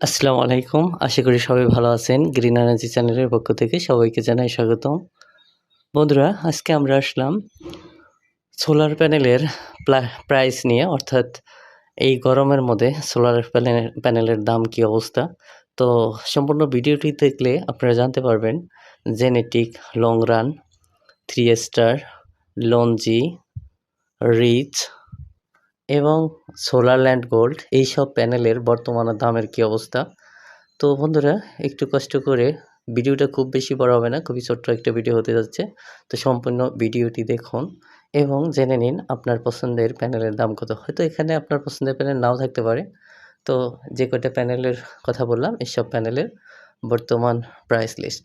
আসসালামু আলাইকুম। আশা করি সবাই ভালো আছেন। গ্রিন এনার্জি চ্যানেলের পক্ষ থেকে সবাইকে জানাই স্বাগতম। বন্ধুরা, আজকে আমরা আসলাম সোলার প্যানেলের প্রাইস নিয়ে, অর্থাৎ এই গরমের মধ্যে সোলার প্যানেল প্যানেলের দাম কি অবস্থা? তো সম্পূর্ণ ভিডিওটি দেখলে আপনারা জানতে পারবেন genetic long run three star Longi rich এবং সোলার ল্যান্ড গোল্ড এইসব প্যানেলের বর্তমানে দামের কি অবস্থা? তো বন্ধুরা, একটু কষ্ট করে ভিডিওটা খুব বেশি বড় হবে না, খুবই ছোট্ট একটা ভিডিও হতে যাচ্ছে। তো সম্পূর্ণ ভিডিওটি দেখুন এবং জেনে নিন আপনার পছন্দের প্যানেলের দাম কত। হয়তো এখানে আপনার পছন্দের প্যানেল নাও থাকতে পারে। তো যে কটা প্যানেলের কথা বললাম এইসব প্যানেলের বর্তমান প্রাইস লিস্ট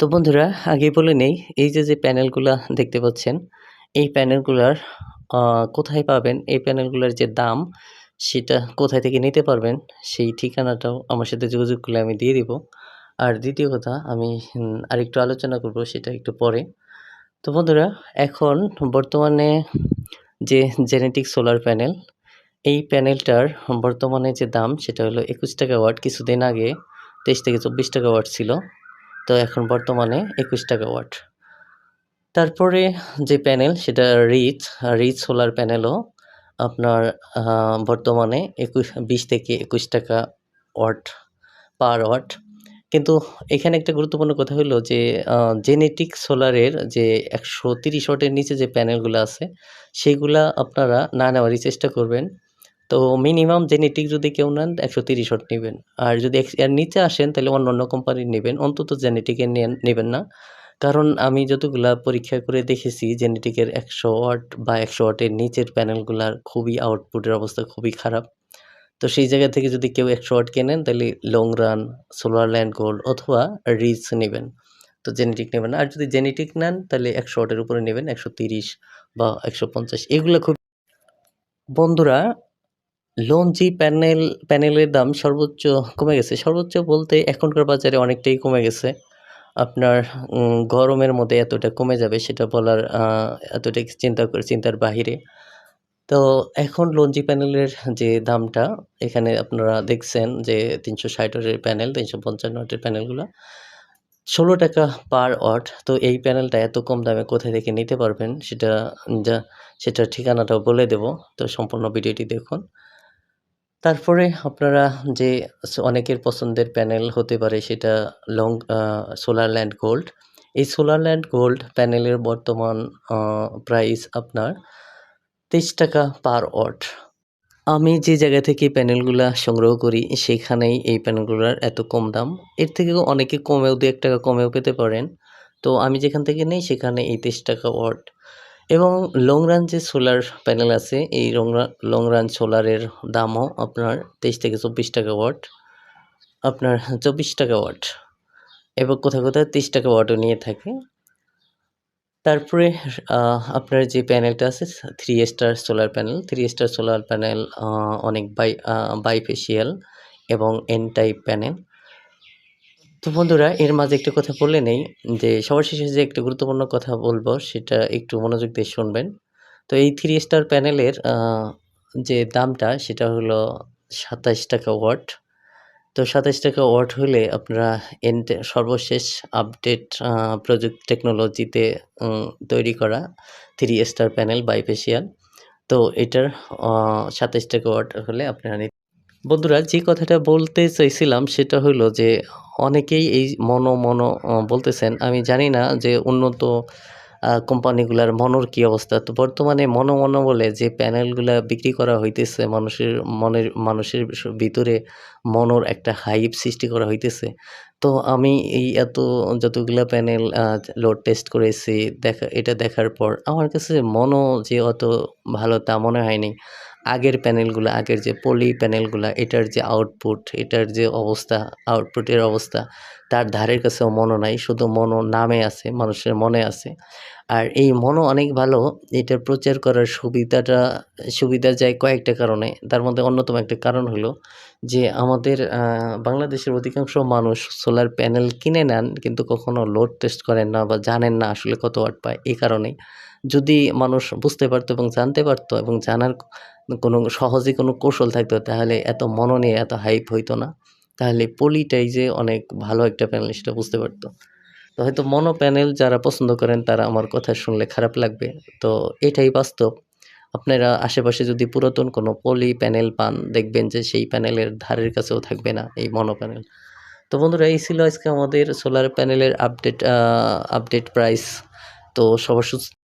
তো বন্ধুরা, আগে বলে নেই, এই যে যে প্যানেলগুলা দেখতে পাচ্ছেন, এই প্যানেলগুলার কোথায় পাবেন এই প্যানেলগুলোর যে দাম, সেটা কোথায় থেকে নিতে পারবেন, সেই ঠিকানাটাও আমার সাথে যোগাযোগ করলে আমি দিয়ে দিব। আর দ্বিতীয় কথা, আমি আরেকটু আলোচনা করব, সেটা একটু পরে। তো বন্ধুরা, এখন বর্তমানে যে জেনেটিক সোলার প্যানেল, এই প্যানেলটার বর্তমানে যে দাম, সেটা হলো একুশ টাকা ওয়াট, কিছুদিন আগে তেইশ থেকে চব্বিশ টাকা ওয়াট ছিল। তো এখন বর্তমানে একুশ টাকা ওয়াট। তারপরে যে প্যানেল, সেটা রিচ রিচ সোলার প্যানেলও আপনার বর্তমানে একুশ, বিশ থেকে একুশ টাকা ওয়াট, পার ওয়াট। কিন্তু এখানে একটা গুরুত্বপূর্ণ কথা হলো যে জেনেটিক সোলারের যে একশো তিরিশ ওয়াটের নিচে যে প্যানেলগুলো আছে সেইগুলা আপনারা না নেওয়ারই চেষ্টা করবেন। তো মিনিমাম জেনেটিক যদি কেউ নেন, একশো তিরিশ ওয়াট নেবেন। আর যদি এর নিচে আসেন, তাহলে অন্য অন্য কোম্পানির নেবেন। অন্তত জেনেটিকের নেবেন না। কারণ আমি যতগুলা পরীক্ষা করে দেখেছি, জেনেটিকের একশো ওয়াট বা একশো ওয়াটের নিচের প্যানেলগুলার খুবই আউটপুটের অবস্থা খুবই খারাপ। তো সেই জায়গা থেকে যদি কেউ একশো ওয়াট কেনেন, তাহলে long run solar land gold অথবা রিচ নেবেন। তো জেনেটিক নেবেন। আর যদি জেনেটিক নেন, তাহলে একশো ওয়াটের উপরে নেবেন, একশো তিরিশ বা একশো পঞ্চাশ। এগুলো খুব বন্ধুরা লঞ্জি প্যানেল প্যানেলের দাম সর্বোচ্চ কমে গেছে। সর্বোচ্চ বলতে এখনকার বাজারে অনেকটাই কমে গেছে। আপনার গরমের মধ্যে এতটা কমে যাবে সেটা বলার এতটা চিন্তা করে, চিন্তার বাহিরে। তো এখন লঞ্জি প্যানেলের যে দামটা, এখানে আপনারা দেখছেন যে তিনশো ষাট ওয়াটের প্যানেল, তিনশো পঞ্চান্ন ওয়াটের প্যানেলগুলো, ষোলো টাকা পার ওয়াট। তো এই প্যানেলটা এত কম দামে কোথায় থেকে নিতে পারবেন, সেটা, যা, সেটার ঠিকানাটাও বলে দেব। তো সম্পূর্ণ ভিডিওটি দেখুন। তারপরে আপনারা যে অনেকের পছন্দের প্যানেল হতে পারে সেটা লং সোলার ল্যান্ড গোল্ড এই সোলার ল্যান্ড গোল্ড প্যানেলের বর্তমান প্রাইস আপনার তেইশ টাকা পার ওয়াট আমি যে জায়গা থেকে প্যানেলগুলা সংগ্রহ করি, সেখানেই এই প্যানেলগুলোর এত কম দাম। এর থেকেও অনেকে কমেও দু এক টাকা কমেও পেতে পারেন। তো আমি যেখান থেকে নেই, সেখানে এই তেইশ টাকা ওয়াট এবং লং রান যে সোলার প্যানেল আছে, এই লং লং রান সোলারের দামও আপনার তেইশ থেকে চব্বিশ টাকা ওয়াট আপনার চব্বিশ টাকা ওয়াট এবং কোথাও কোথাও তিরিশ টাকা ওয়াটও নিয়ে থাকে। তারপরে আপনার যে প্যানেলটা আছে three star solar panel three star solar panel অনেক বাই বাইফেশিয়াল এবং এন টাইপ প্যানেল তো বন্ধুরা, এর মাঝে একটা কথা বলে নেই যে, সবার শেষে যে একটা গুরুত্বপূর্ণ কথা বলব, সেটা একটু মনোযোগ দিয়ে শুনবেন। তো এই থ্রি স্টার প্যানেলের যে দামটা, সেটা হলো সাতাইশ টাকা ওয়াট তো সাতাইশ টাকা ওয়াট হলে আপনারা এন্ড সর্বশেষ আপডেট প্রযুক্তি টেকনোলজিতে তৈরি করা থ্রি স্টার প্যানেল বাইফেশিয়াল তো এটার সাতাইশ টাকা ওয়াট হলে আপনারা বন্ধুরা, যে কথাটা বলতে চাইছিলাম সেটা হলো যে, অনেকেই এই মনো মনো বলতেছেন, আমি জানি না যে উন্নত কোম্পানিগুলার মনোর কী অবস্থা। তো বর্তমানে মনো মনো বলে যে প্যানেলগুলা বিক্রি করা হইতেছে, মানুষের মনের, মানুষের ভিতরে মনোর একটা হাইপ সৃষ্টি করা হইতেছে। তো আমি এই এত যতগুলা প্যানেল লোড টেস্ট করেছি, দেখা, এটা দেখার পর আমার কাছে মনো যে অত ভালো তা মনে হয়নি। আগের প্যানেলগুলো, আগের যে পলি প্যানেলগুলো, এটার যে আউটপুট এটার যে অবস্থা আউটপুটের অবস্থা, তার ধারের কাছেও মনও নাই, শুধু মনও নামে আছে, মানুষের মনে আছে। আর এই মনও অনেক ভালো, এটার প্রচার করার সুবিধাটা, সুবিধা যায় কয়েকটা কারণে। তার মধ্যে অন্যতম একটা কারণ হলো যে আমাদের বাংলাদেশের অধিকাংশ মানুষ সোলার প্যানেল কিনে নেন, কিন্তু কখনো লোড টেস্ট করেন না বা জানেন না আসলে কত ওয়াট পায় এই কারণেই। যদি মানুষ বুঝতে পারতো এবং জানতে পারতো এবং জানার কোনো সহজে কোনো কৌশল থাকতো, তাহলে এত মনো নিয়ে এত হাইপ হইতো না। তাহলে পলিটাই যে অনেক ভালো একটা প্যানেল সেটা বুঝতে পারতো। তো হয়তো মনো প্যানেল যারা পছন্দ করেন, তারা আমার কথা শুনলে খারাপ লাগবে। তো এটাই বাস্তব। আপনারা আশেপাশে যদি পুরাতন কোনো পলি প্যানেল পান, দেখবেন যে সেই প্যানেলের ধারের কাছেও থাকবে না এই মনো প্যানেল তো বন্ধুরা, এই ছিল আজকে আমাদের সোলার প্যানেলের আপডেট আপডেট প্রাইস তো সবার সুস্থ